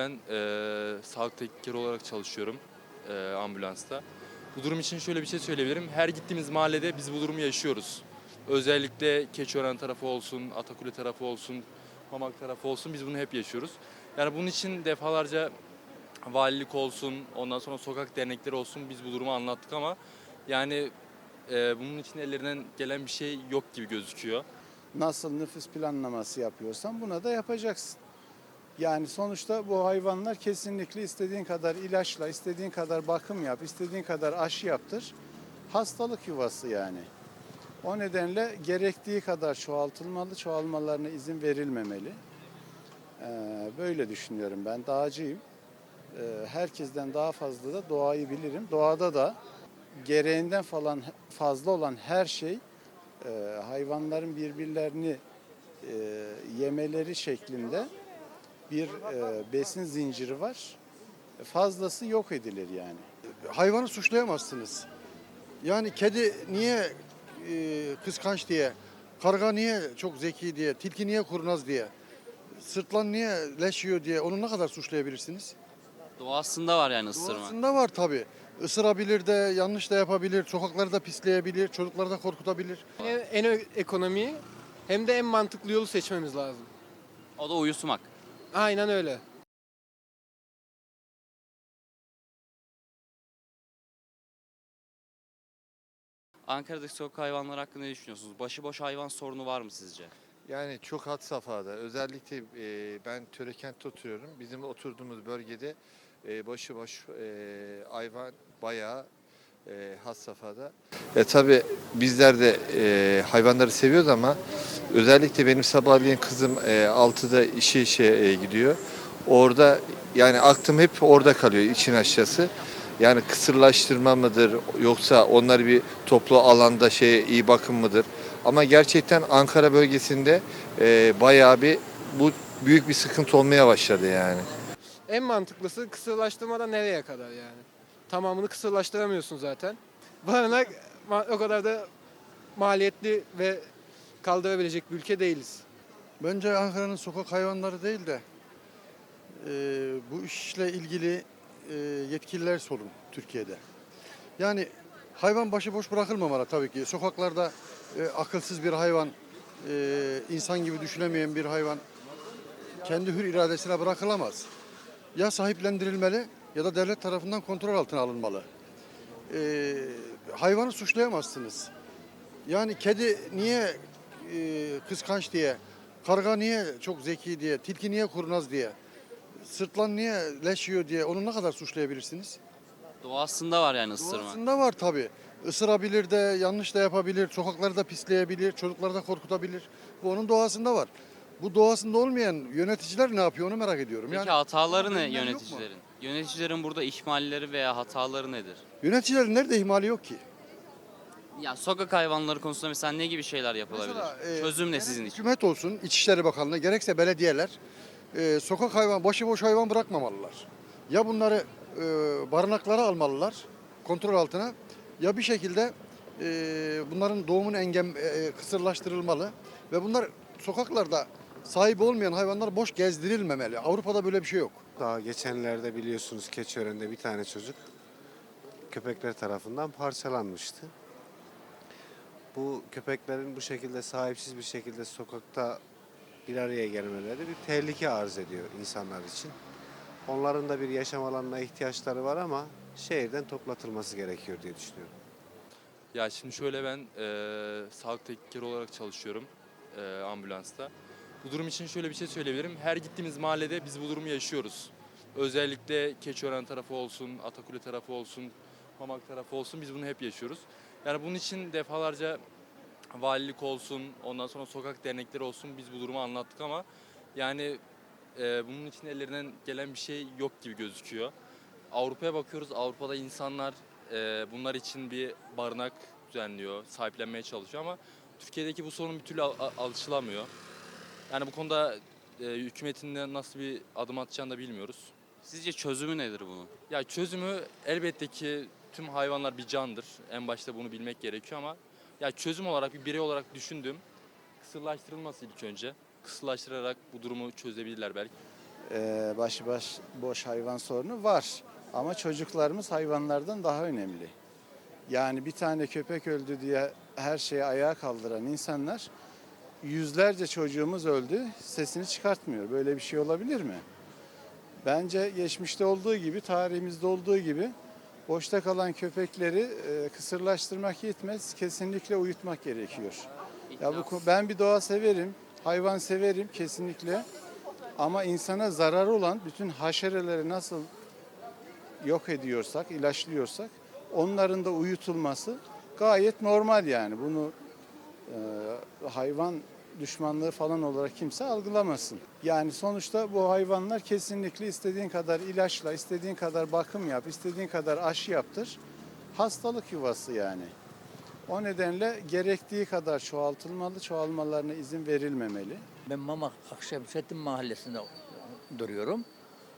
ben e, sağlık teknikeri olarak çalışıyorum e, ambulansta. Bu durum için şöyle bir şey söyleyebilirim. Her gittiğimiz mahallede biz bu durumu yaşıyoruz. Özellikle Keçiören tarafı olsun, Atakule tarafı olsun, Mamak tarafı olsun biz bunu hep yaşıyoruz. Yani bunun için defalarca valilik olsun, ondan sonra sokak dernekleri olsun biz bu durumu anlattık ama yani e, bunun için ellerinden gelen bir şey yok gibi gözüküyor. Nasıl nüfus planlaması yapıyorsan buna da yapacaksın. Yani sonuçta bu hayvanlar kesinlikle istediğin kadar ilaçla, istediğin kadar bakım yap, istediğin kadar aşı yaptır. Hastalık yuvası yani. O nedenle gerektiği kadar çoğaltılmalı, çoğalmalarına izin verilmemeli. Ee, böyle düşünüyorum ben. Dağcıyım. Ee, herkesten daha fazla da doğayı bilirim. Doğada da gereğinden falan fazla olan her şey e, hayvanların birbirlerini e, yemeleri şeklinde bir e, besin zinciri var. Fazlası yok edilir yani. hayvanı suçlayamazsınız. Yani kedi niye e, kıskanç diye, karga niye çok zeki diye, tilki niye kurnaz diye, sırtlan niye leş yiyor diye onu ne kadar suçlayabilirsiniz? Doğasında var yani ısırma. Doğasında var tabi. Isırabilir de, yanlış da yapabilir, sokakları da pisleyebilir, çocukları da korkutabilir. En, en ekonomiyi hem de en mantıklı yolu seçmemiz lazım. O da uyusumak. Aynen öyle. Ankara'daki sokak hayvanları hakkında ne düşünüyorsunuz? Başıboş hayvan sorunu var mı sizce? Yani çok had safhada. Özellikle e, ben Törekent'te oturuyorum. Bizim oturduğumuz bölgede e, başıboş e, hayvan bayağı e, had safhada. E, tabii bizler de e, hayvanları seviyoruz ama özellikle benim sabahleyin kızım e, 6'da işe işe e, gidiyor. Orada yani aklım hep orada kalıyor için aşağısı. Yani kısırlaştırma mıdır yoksa onları bir toplu alanda şey iyi bakım mıdır? Ama gerçekten Ankara bölgesinde e, bayağı bir bu büyük bir sıkıntı olmaya başladı yani. En mantıklısı kısırlaştırmada nereye kadar yani? Tamamını kısırlaştıramıyorsun zaten. Barınak o kadar da maliyetli ve kaldırabilecek bir ülke değiliz. Bence Ankara'nın sokak hayvanları değil de e, bu işle ilgili e, yetkililer sorun Türkiye'de. Yani hayvan başıboş bırakılmamalı tabii ki. Sokaklarda e, akılsız bir hayvan, e, insan gibi düşünemeyen bir hayvan kendi hür iradesine bırakılamaz. Ya sahiplendirilmeli ya da devlet tarafından kontrol altına alınmalı. E, hayvanı suçlayamazsınız. Yani kedi niye e, kıskanç diye, karga niye çok zeki diye, tilki niye kurnaz diye, sırtlan niye leş yiyor diye onu ne kadar suçlayabilirsiniz? Doğasında var yani ısırma. Doğasında var tabi. Isırabilir de, yanlış da yapabilir, sokakları da pisleyebilir, çocukları da korkutabilir. Bu onun doğasında var. Bu doğasında olmayan yöneticiler ne yapıyor onu merak ediyorum. Peki Yani hataları ne yöneticilerin? Yöneticilerin burada ihmalleri veya hataları nedir? yöneticilerin nerede ihmali yok ki? Ya sokak hayvanları konusunda mesela ne gibi şeyler yapılabilir? Mesela, e, Çözüm ne sizin için? Hükümet olsun, İçişleri Bakanlığı, gerekse belediyeler e, sokak hayvan, başıboş hayvan bırakmamalılar. Ya bunları e, barınaklara almalılar, kontrol altına, ya bir şekilde e, bunların doğumunu engem e, kısırlaştırılmalı ve bunlar sokaklarda sahibi olmayan hayvanlar boş gezdirilmemeli. Avrupa'da böyle bir şey yok. Daha geçenlerde biliyorsunuz Keçiören'de bir tane çocuk köpekler tarafından parçalanmıştı. Bu köpeklerin bu şekilde sahipsiz bir şekilde sokakta bir araya gelmeleri bir tehlike arz ediyor insanlar için. Onların da bir yaşam alanına ihtiyaçları var ama şehirden toplatılması gerekiyor diye düşünüyorum. Ya şimdi şöyle ben e, sağlık teknikeri olarak çalışıyorum e, ambulansta. Bu durum için şöyle bir şey söyleyebilirim. Her gittiğimiz mahallede biz bu durumu yaşıyoruz. Özellikle Keçiören tarafı olsun, Atakule tarafı olsun, Mamak tarafı olsun biz bunu hep yaşıyoruz. Yani bunun için defalarca valilik olsun, ondan sonra sokak dernekleri olsun biz bu durumu anlattık ama yani e, bunun için ellerinden gelen bir şey yok gibi gözüküyor. Avrupa'ya bakıyoruz. Avrupa'da insanlar e, bunlar için bir barınak düzenliyor, sahiplenmeye çalışıyor ama Türkiye'deki bu sorun bir türlü al- al- alışılamıyor. Yani bu konuda e, hükümetin de nasıl bir adım atacağını da bilmiyoruz. Sizce çözümü nedir bunun? Ya çözümü elbette ki tüm hayvanlar bir candır. En başta bunu bilmek gerekiyor ama ya çözüm olarak bir birey olarak düşündüm. Kısırlaştırılması ilk önce. Kısırlaştırarak bu durumu çözebilirler belki. e, başıbaş boş hayvan sorunu var. Ama çocuklarımız hayvanlardan daha önemli. Yani bir tane köpek öldü diye her şeyi ayağa kaldıran insanlar yüzlerce çocuğumuz öldü sesini çıkartmıyor. Böyle bir şey olabilir mi? Bence geçmişte olduğu gibi, tarihimizde olduğu gibi boşta kalan köpekleri e, kısırlaştırmak yetmez, kesinlikle uyutmak gerekiyor. Ya bu ben bir doğa severim, hayvan severim kesinlikle. Ama insana zararı olan bütün haşereleri nasıl yok ediyorsak, ilaçlıyorsak onların da uyutulması gayet normal yani. Bunu e, hayvan düşmanlığı falan olarak kimse algılamasın. Yani sonuçta bu hayvanlar kesinlikle istediğin kadar ilaçla, istediğin kadar bakım yap, istediğin kadar aşı yaptır. Hastalık yuvası yani. O nedenle gerektiği kadar çoğaltılmalı, çoğalmalarına izin verilmemeli. Ben Mamak Akşemsettin Mahallesi'nde duruyorum.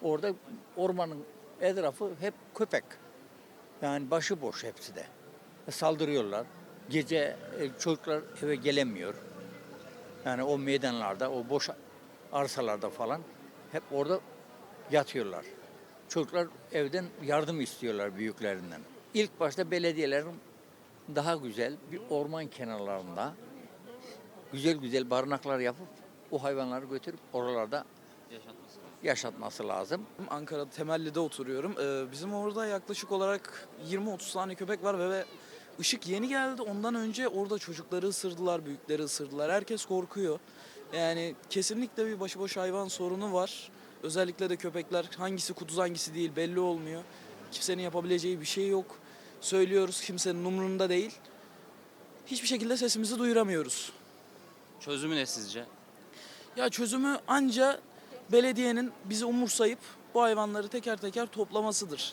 Orada ormanın etrafı hep köpek. Yani başıboş hepsi de. Saldırıyorlar. Gece e, çocuklar eve gelemiyor. Yani o meydanlarda, o boş arsalarda falan hep orada yatıyorlar. Çocuklar evden yardım istiyorlar büyüklerinden. İlk başta belediyelerin daha güzel bir orman kenarlarında güzel güzel barınaklar yapıp o hayvanları götürüp oralarda Yaşatması lazım. yaşatması lazım. Ankara'da Temelli'de oturuyorum. Ee, bizim orada yaklaşık olarak 20-30 tane köpek var ve, ve ışık yeni geldi. Ondan önce orada çocukları ısırdılar, büyükleri ısırdılar. Herkes korkuyor. Yani kesinlikle bir başıboş hayvan sorunu var. Özellikle de köpekler hangisi kuduz hangisi değil belli olmuyor. Kimsenin yapabileceği bir şey yok. Söylüyoruz kimsenin umurunda değil. Hiçbir şekilde sesimizi duyuramıyoruz. Çözümü ne sizce? Ya çözümü anca belediyenin bizi umursayıp bu hayvanları teker teker toplamasıdır.